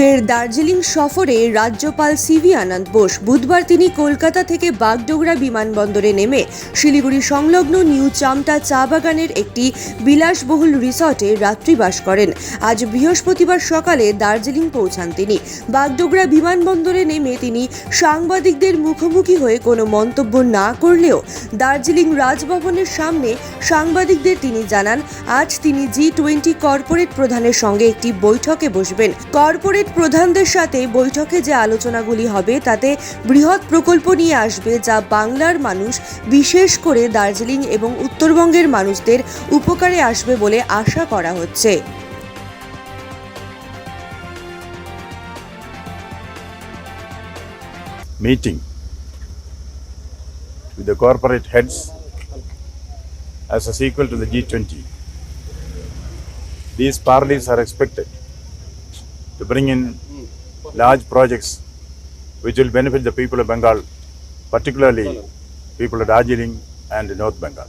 ফের দার্জিলিং সফরে রাজ্যপাল সিভি আনন্দ বোস। বুধবার তিনি কলকাতা থেকে বাগডোগরা বিমানবন্দরে নেমে শিলিগুড়ি সংলগ্ন নিউ চামটা চা বাগানের একটি বিলাসবহুল রিসর্টে রাত্রিবাস করেন। আজ বৃহস্পতিবার সকালে দার্জিলিং পৌঁছান তিনি। বাগডোগরা বিমানবন্দরে নেমে তিনি সাংবাদিকদের মুখোমুখি হয়ে কোনো মন্তব্য না করলেও দার্জিলিং রাজভবনের সামনে সাংবাদিকদের তিনি জানান, আজ তিনি জি টোয়েন্টি কর্পোরেট প্রধানের সঙ্গে একটি বৈঠকে বসবেন। কর্পোরেট প্রধানদের সাথে বৈঠকে যে আলোচনাগুলি হবে, তাতে বৃহৎ প্রকল্প নিয়ে আসবে যা বাংলার মানুষ, বিশেষ করে দার্জিলিং এবং উত্তরবঙ্গের মানুষদের উপকারে আসবে বলে আশা করা হচ্ছে meeting with the corporate heads as a sequel to the G20. These parleys are expected to bring in large projects which will benefit the people of Bengal, particularly people of Darjeeling and North Bengal.